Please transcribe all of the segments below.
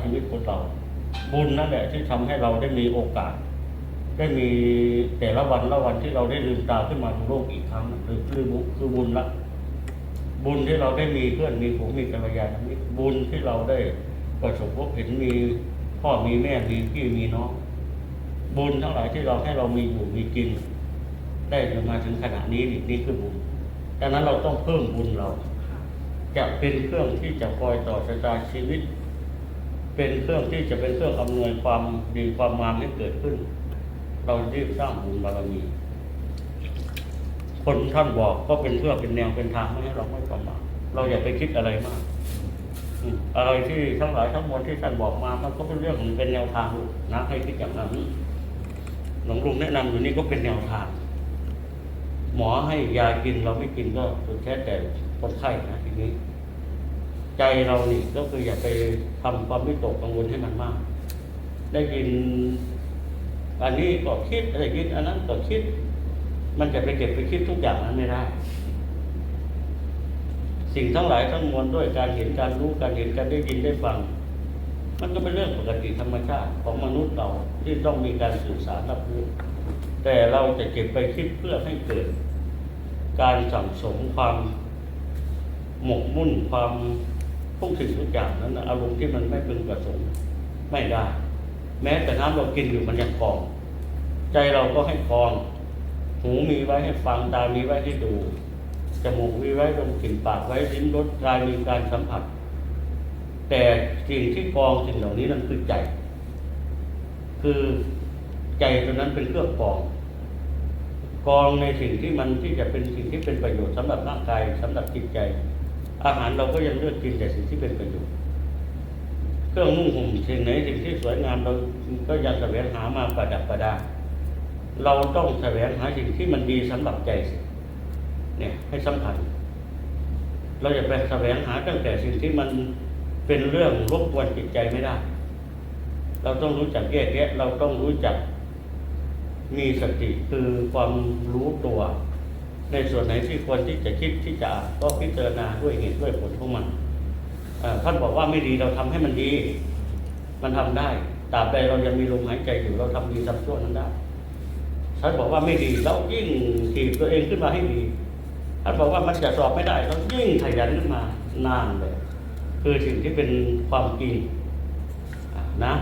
ชีวิตของเรา บุญนั่นแหละที่ทำให้เราได้มีโอกาส ได้มีแต่ละวันละวันที่เราได้ลืมตาขึ้นมาดูโลกอีกครั้งหรือคือบุญคือบุญละ บุญที่เราได้มีเพื่อนมีฝูงมีกัลยาณมิตรบุญที่เราได้ประสบพบเห็นมีพ่อมีแม่มีพี่มีน้องบุญทั้งหลายที่เราให้เรามีอยู่มีกิน ได้จนมาถึงขณะนี้นี่นี่คือบุญดังนั้นเราต้องเพิ่มบุญเรา จะเป็นเครื่องที่จะคอยต่อชะตาชีวิต เป็นเครื่องที่จะเป็นเครื่องอำนวยความดีความงามให้เกิดขึ้น เรารีบสร้างบุญบารมี คนท่านบอกก็เป็นเพื่อเป็นแนวเป็นทางไม่ให้เราไม่ประมาทเราอย่าไปคิดอะไรมากอะไรที่ทั้งหลายทั้งมวลที่ท่านบอกมามันก็เป็นเรื่องของเป็นแนวทางนะให้คิดอย่างนั้นหลวงลุงแนะนำอยู่นี่ก็เป็นแนวทาง หมอให้ยากินเราไม่กินก็สุดแท้แต่คนไข้นะทีนี้ ใจเรานี่ก็คืออย่าไปทำความวิตกกังวลให้มันมาก ได้ยิน อันนี้ก็คิดอะได้ยินอันนั้นก็คิด มันจะไปเก็บไปคิดทุกอย่างนั้นไม่ได้ สิ่งทั้งหลายทั้งมวลด้วยการเห็นการรู้การเห็นการได้ยินได้ฟัง มันก็เป็นเรื่องปกติธรรมชาติของมนุษย์เราที่ต้องมีการสื่อสารรับรู้แต่เราจะเก็บไปคิดเพื่อให้เกิด การสั่งสมความหมกมุ่นความ ทุกสิ่งทุกอย่างนั้นอารมณ์ที่มันไม่พึงประสงค์ไม่ได้ แม้แต่น้ำเรากินอยู่มันยังกอง ใจเราก็ให้กอง หูมีไว้ให้ฟังตามีไว้ให้ดูจมูกมีไว้ดมกลิ่นปากไว้ลิ้มรสกายมีการสัมผัส แต่สิ่งที่กองสิ่งเหล่านี้นั่นคือใจ คือใจตัวนั้นเป็นเครื่องกองกองในสิ่งที่มันที่จะเป็นสิ่งที่เป็นประโยชน์สำหรับร่างกายสำหรับจิตใจ อาหารเราก็ยังเลือกกินแต่สิ่งที่เป็นประโยชน์เครื่องนุ่งห่มสิ่งไหนสิ่งที่สวยงามเราก็ยังแสวงหามาประดับประดา เราต้องแสวงหาสิ่งที่มันดีสำหรับใจเนี่ยให้สำคัญ เราจะไปแสวงหาตั้งแต่สิ่งที่มันเป็นเรื่องรบกวนจิตใจไม่ได้ เราต้องรู้จักแยกแยะ เราต้องรู้จักมีสติคือความรู้ตัว ในส่วนไหนที่ควรที่จะคิดที่จะก็พิจารณาด้วยเหตุด้วยผลของมันท่านบอกว่าไม่ดีเราทำให้มันดี มันทำได้ตราบใดเรายังมีลมหายใจอยู่เราทำดีทำชั่วนั้นได้ท่านบอกว่าไม่ดีเรายิ่งถีบตัวเองขึ้นมาให้ดีท่านบอกว่ามันจะสอบไม่ได้เรายิ่งขยันขึ้นมานานเลย คือสิ่งที่เป็นความจริงนะ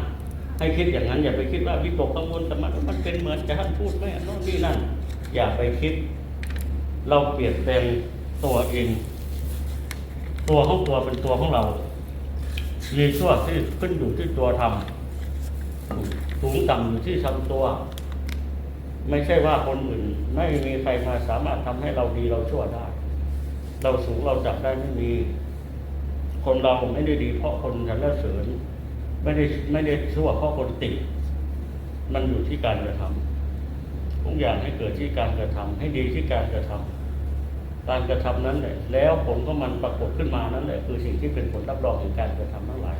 ให้คิดอย่างนั้นอย่าไปคิดว่าวิตกกังวลแต่มันมันเป็นเหมือนจะท่านพูดไหมโน่นนี่นั่นอย่าไปคิด เราเปลี่ยนแปลงตัวเอง ตัวของตัวเป็นตัวของเรามีชั่วที่ขึ้นอยู่ที่ตัวทำสูงต่ำอยู่ที่ทำตัว ไม่ใช่ว่าคนอื่น ไม่มีใครมาสามารถทำให้เราดีเราชั่วได้ เราสูงเราจับได้ไม่มี คนเราไม่ได้ดีเพราะคนสรรเสริญไม่ได้ไม่ได้ชั่วเพราะคนติมันอยู่ที่การกระทำ ทุกอย่างให้เกิดที่การกระทำให้ดีที่การกระทำการกระทำนั้นแหละแล้วผลของมันปรากฏขึ้นมานั้นแหละคือสิ่งที่เป็นผลรับรองของการกระทำทั้งหลาย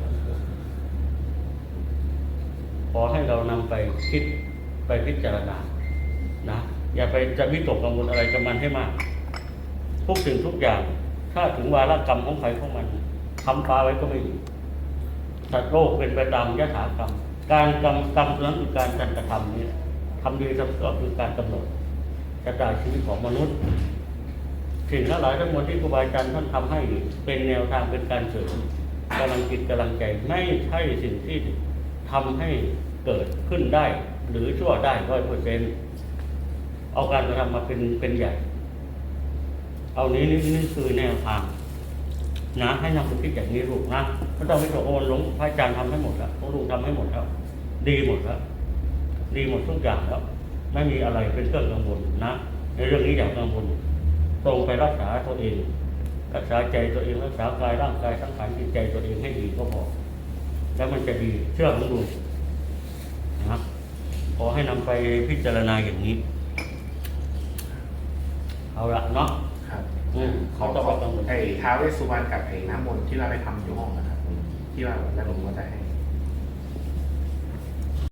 ขอให้เรานำไปคิดไปพิจารณานะอย่าไปจะวิตกกังวลอะไรกับมันให้มากทุกสิ่งทุกอย่างถ้าถึงวาระกรรมของใครของมันทำปลาไว้ก็ไม่อยู่สัตว์โลกเป็นไปตามยถากรรม การกรรมกรรมนั้นคือการการกระทำนี่ ทำดีทำก็คือการกำหนดชะตายชีวิตของมนุษย์สิ่งทั้งหลายทั้งมวลที่ครูบาอาจารย์ท่านทำให้เป็นแนวทางเป็นการเสริมกำลังจิตกำลังใจไม่ใช่สิ่งที่ทำให้เกิดขึ้นได้ หรือชั่วได้ร้อยเปอร์เซ็นต์เอาการกระทำมาเป็นเป็นใหญ่ เอานี้นี่นี่คือแนวทางนะให้นำไปคิดอย่างนี้ลูกนะไม่ต้องไปตกโอนหลวงพระอาจารย์ทำให้หมดแล้วหลวงลุงทำให้หมดแล้ว ดีหมดแล้ว ดีหมดทุกอย่างแล้ว ไม่มีอะไรเป็นเครื่องกังวลนะ ในเรื่องนี้อย่ากังวลตรงไปรักษาตัวเอง รักษาใจตัวเองรักษากายร่างกายสังขารจิตใจตัวเองให้ดีก็พอแล้วมันจะดีเชื่อหลวงลุงนะขอให้นำไปพิจารณาอย่างนี้ เอาละเนาะครับอืมขอเขาขต้อองกังวลไอ้ท้าวเวสสุวรรณกับไอ้น้ำมนต์ที่เราไปทำอยู่ห้องนะครับที่ว่าแล้วหลวงพ่อจะให้